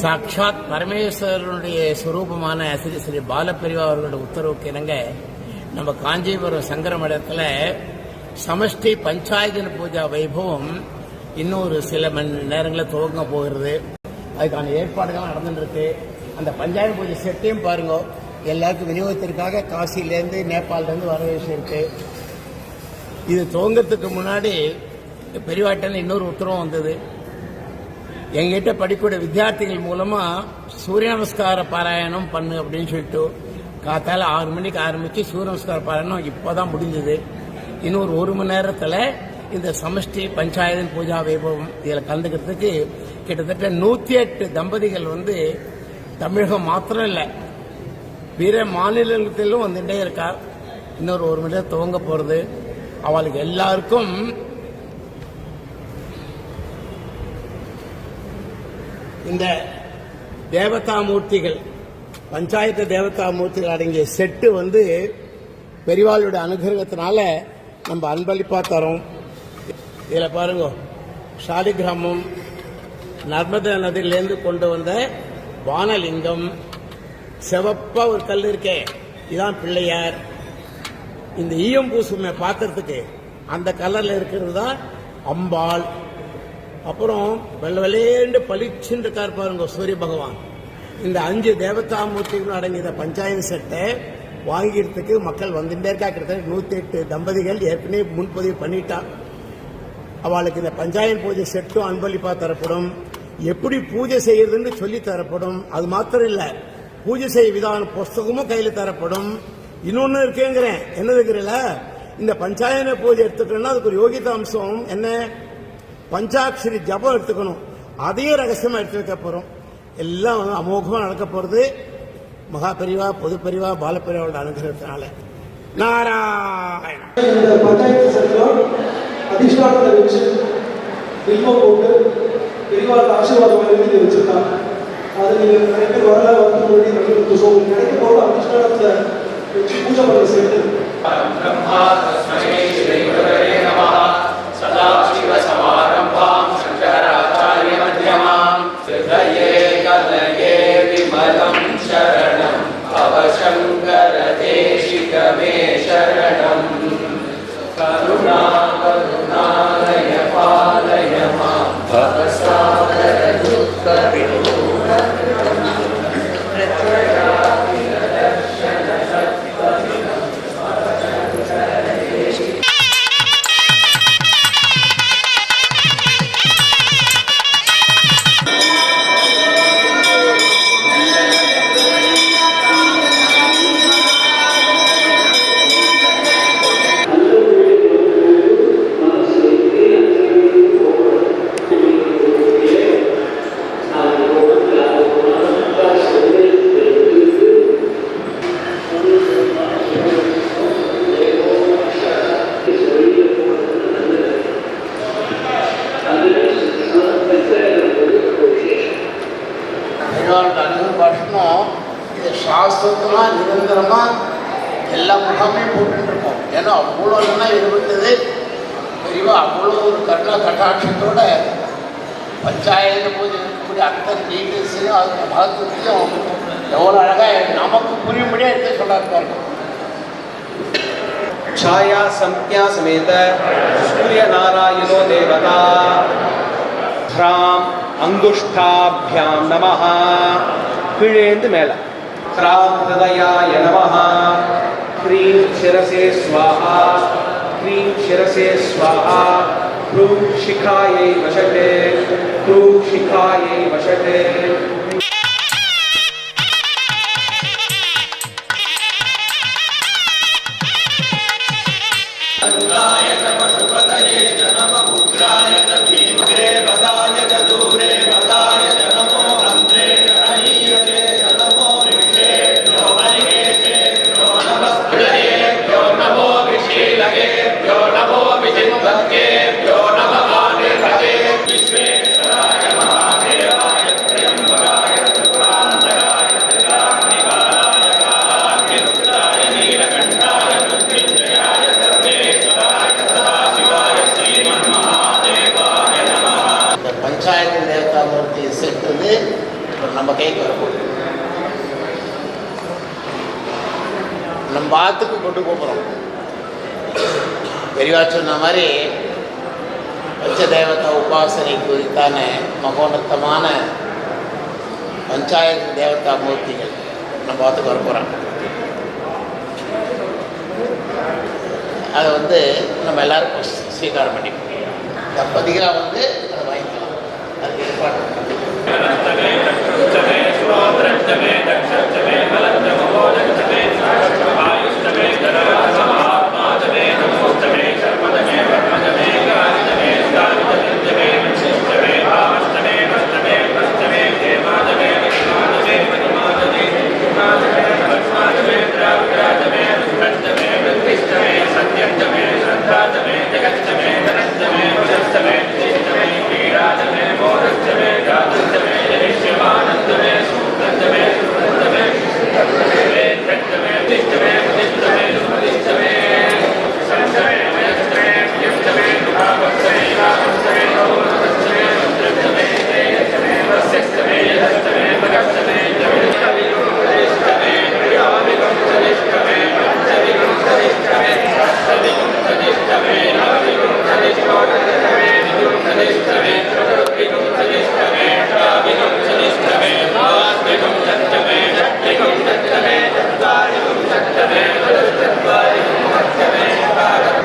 சாட்சாத் பரமேஸ்வரனுடைய சுரூபமான ஸ்ரீ ஸ்ரீ பாலப்பிரிவா அவர்களுடைய உத்தரவுக்கு இணங்க நம்ம காஞ்சிபுரம் சங்கர மடத்துல சமஷ்டி பஞ்சாயத்து பூஜா வைபவம் இன்னொரு சில மணி நேரங்களில் துவங்க போகிறது. அதுக்கான ஏற்பாடுகள் நடந்துட்டு இருக்கு அந்த பஞ்சாயத்து பூஜை செட்டையும் பாருங்க. எல்லாருக்கும் விநியோகத்திற்காக காசிலேருந்து நேபாளிலேருந்து வர விஷயம் இது துவங்கத்துக்கு முன்னாடி பெரியவாட்டன் இன்னொரு உத்தரவு வந்தது. எங்கிட்ட படிக்கூடிய வித்தியார்த்திகள் மூலமா சூரிய நமஸ்கார பாராயணம் பண்ணு அப்படின்னு சொல்லிட்டு காத்தால ஆறு மணிக்கு ஆரம்பிச்சு சூரிய நமஸ்கார பாராயணம் இப்போதான் முடிஞ்சது. இன்னொரு ஒரு மணி நேரத்தில் இந்த சமஷ்டி பஞ்சாயத்து பூஜா வைபவம் இதில் கலந்துக்கிறதுக்கு கிட்டத்தட்ட நூத்தி எட்டு தம்பதிகள் வந்து தமிழகம் மாத்திரம் இல்லை பிற மாநிலத்திலும் வந்துட்டே இருக்கா. இன்னொரு ஒரு மணி நேரம் துவங்க போறது. அவளுக்கு எல்லாருக்கும் இந்த தேவதா மூர்த்திகள் பஞ்சாயத்து தேவதா மூர்த்திகள் அடங்கிய செட்டு வந்து பெரியவாளோட அனுகிரகத்தினால நம்ம அன்பளிப்பா தரோம். இதில் பாருங்க சாலிகிராமம் நர்மதா நதியிலேருந்து கொண்டு வந்த வானலிங்கம் செவப்பா ஒரு கல் இருக்கே இதான் பிள்ளையார். இந்த ஈயம் பூசுமை பார்க்கறதுக்கு அந்த கலர்ல இருக்கிறது தான் அம்பாள். அப்புறம் வெள்ள வெள்ளையேண்டு பளிச்சுன்னு இருக்கார் பாருங்க சூரிய பகவான். இந்த அஞ்சு தேவதாமூர்த்திகளும் அடங்கிய இந்த பஞ்சாயத்து செட்டை வாங்கிறதுக்கு மக்கள் வந்துட்டே இருக்கா. கிட்டத்தட்ட நூத்தி எட்டு தம்பதிகள் ஏற்கனவே முன்பதிவு பண்ணிட்டான் அவளுக்கு இந்த பஞ்சாயத்து பூஜை செட்டும் அன்பளிப்பா தரப்படும். எப்படி பூஜை செய்யறதுன்னு சொல்லி தரப்படும். அது மாத்திரம் இல்ல பூஜை செய்ய விதான புஸ்தகமும் கையில தரப்படும். இன்னொன்னு இருக்கேங்கிறேன். என்ன இருக்கிறல இந்த பஞ்சாயன பூஜை எடுத்துக்கணும்னா அதுக்கு ஒரு யோகிதா அம்சம் என்ன? பஞ்சாட்சரி ஜபம் எடுத்துக்கணும். அதையும் ரகசியமாக எடுத்து வைக்க போகிறோம் எல்லாம் வந்து அமோகமாக நடக்க போகிறது மகா பெரிவா பொது பெரிவா பாலப்பெரிவாவோட அனுகிரகத்தினால. நாராயணம் அதிஷ்டானத்தை வச்சு வில்வம் பூஜை பண்ணி சேர்த்து நிரந்தரமா எல்லா முகாமையும் போட்டுட்டு இருக்கோம் ஏன்னா அவ்வளோ இல்லைன்னா இருபத்தது பெரியவா அவ்வளோ ஒரு கருணா கட்டாட்சத்தோட பஞ்சாயத்து பூஜை இருக்கக்கூடிய அத்தனை டீட்டெயில்ஸையும் அதோட மகத்துவத்தையும் எவ்வளோ அழகாக நமக்கு புரியும்படியாக எடுத்து சொல்றாரு பாருங்க छाया संज्ञा समेत सूर्य नारायणो देवता ह्राम அங்குஷ்டாபியாம் நமः கீழேந்து மேல ह्राम हृदयाय नमः। ह्रीं शिरसे स्वाहा ह्रीं शिरसे स्वाहा, क्रूं शिखायै वषटे क्रूं शिखायै वषटे தெளிவாக சொன்ன மாதிரி பஞ்ச தேவதா உபாசனை குறித்தான மகோன்னத்தமான பஞ்சாயத்து தேவதா மூர்த்திகள் நம்ம ஆத்துக்கு வர போகிறோம் அதை வந்து நம்ம எல்லாருக்கும் ஸ்வீகாரம் பண்ணிப்போம் தம்பதிகளாக வந்து அதை வாங்கிக்கலாம். அதுக்கு ஏற்பாடு பண்ணணும்.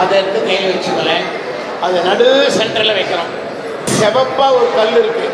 அதை எடுத்து கையில் வச்சுக்கலேன் அது நடு சென்டரில் வைக்கிறோம். செவப்பாக ஒரு கல் இருக்கு.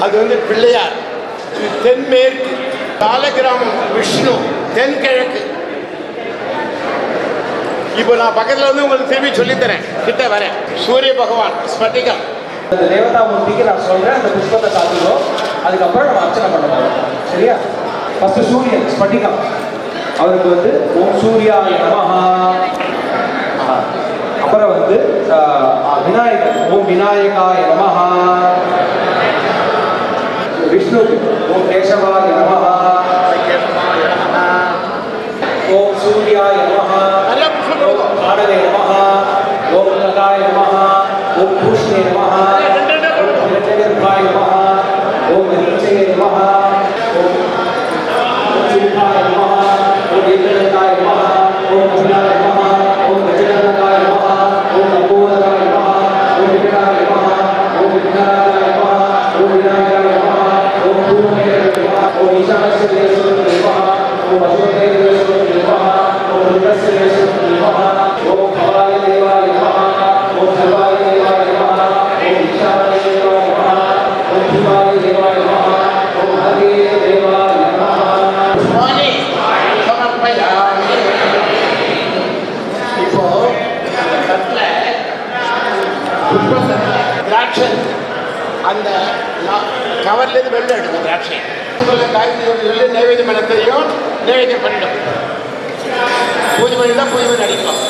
அது வந்து பிள்ளையார். இது தென்மேற்கு. காலகிராமம் விஷ்ணு. தென்கிழக்கு. இப்போ நான் பக்கத்தில் வந்து உங்களுக்கு திரும்பி சொல்லித்தரேன். கிட்ட வரேன். சூரிய பகவான் ஸ்பட்டிகம். அந்த தேவதா மூர்த்திக்கு நான் சொல்கிறேன் அந்த புஷ்பத்தை சாத்திக்கோ அதுக்கப்புறம் நம்ம அர்ச்சனை பண்ண போகிறோம் சரியா? ஃபஸ்ட்டு சூரியன் ஸ்பட்டிகம். அவருக்கு வந்து ஓம் சூர்யா நமஹா. ஆ. அப்புறம் வந்து விநாயகர். ஓம் விநாயகா நமஹா. விஷ்ணு ஓம் கேசவா நமஹா. ஓம் சூர்யா நமஹா. ஓம் ஆடல நமஹா. ஓம் கதாய நமஹா. ஓம் பூஷ்ணே நமஹா. ஓம் இரட்டகர்பாய நமஹா. ஓம் அனீச்சய நமஹா. ஓம் சிம்பாய நமஹா. ஓம் இரட்டகாய நமஹா. ஓம் திராட்சை. அந்த கவர்லேருந்து வெளில எடுக்கும் திராட்சை. காய்ச்சி நைவேத்தியம் பண்ண தெரியும். நைவேத்தியம் பண்ணிடும் பூஜை பண்ணிட்டா பூஜை பண்ணி அடிக்கலாம்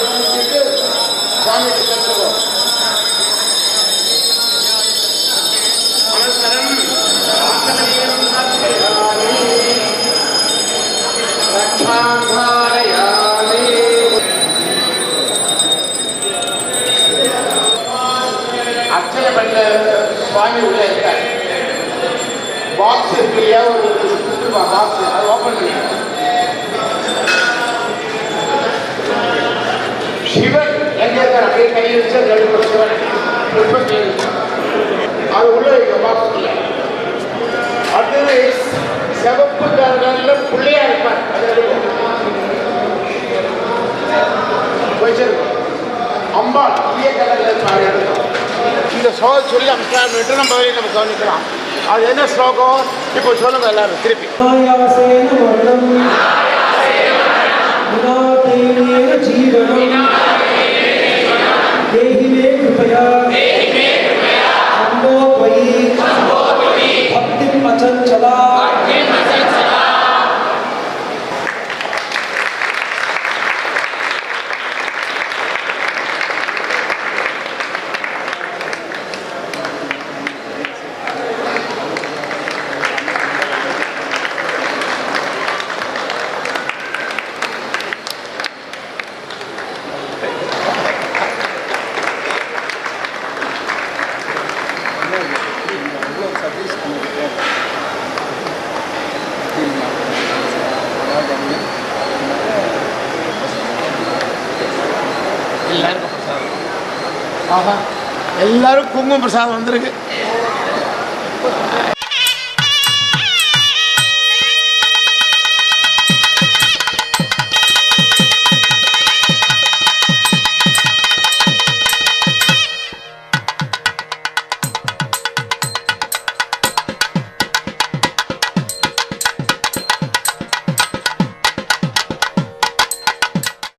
கற்பூராட்சி சுவாமிக்கு சென்றுவோம் அர்ச்சனை பண்ண சுவாமி உள்ள இருக்கார். பாக்ஸ் இருக்கு இல்லையா ஒரு பாக்ஸ் அது ஓப்பன் பண்ணி சிவன் எங்கே இருக்கார் அப்படியே கையை வச்சு நடுவர் சிவன் அது உள்ள பாக்ஸ்ல அடுத்தது சிவப்பு காரர்கள் பிள்ளையா இருப்பார். வச்சிருக்கோம். அம்பாள் புதிய கடலில் இருப்பார். இந்த சோக சொல்லி அம்சாம் என்று நம்ம நம்ம கவனிக்கலாம். ஜீவனம். எல்லாரும் குங்கும பிரசாதம் வந்திருக்கு.